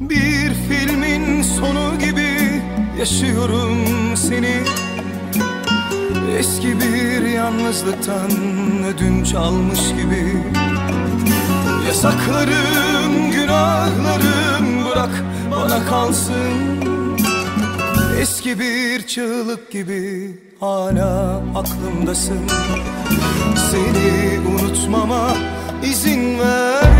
Bir filmin sonu gibi yaşıyorum seni. Eski bir yalnızlıktan ödün çalmış gibi. Yasaklarım, günahlarım bırak bana kalsın. Eski bir çığlık gibi hala aklımdasın. Seni unutmama izin ver.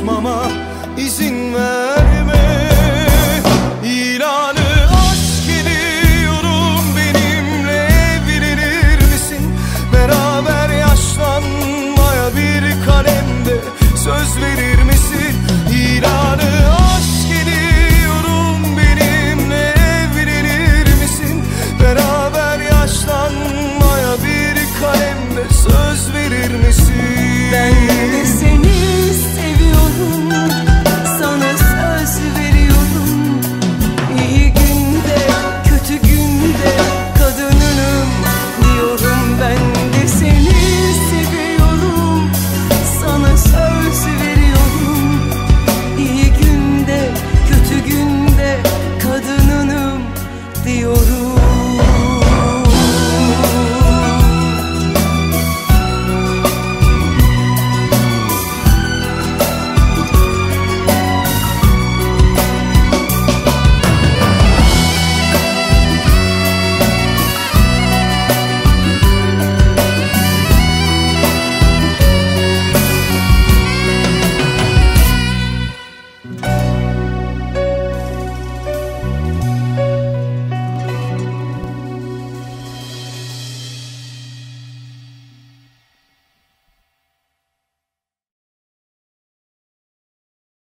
söz verir തിയൊരു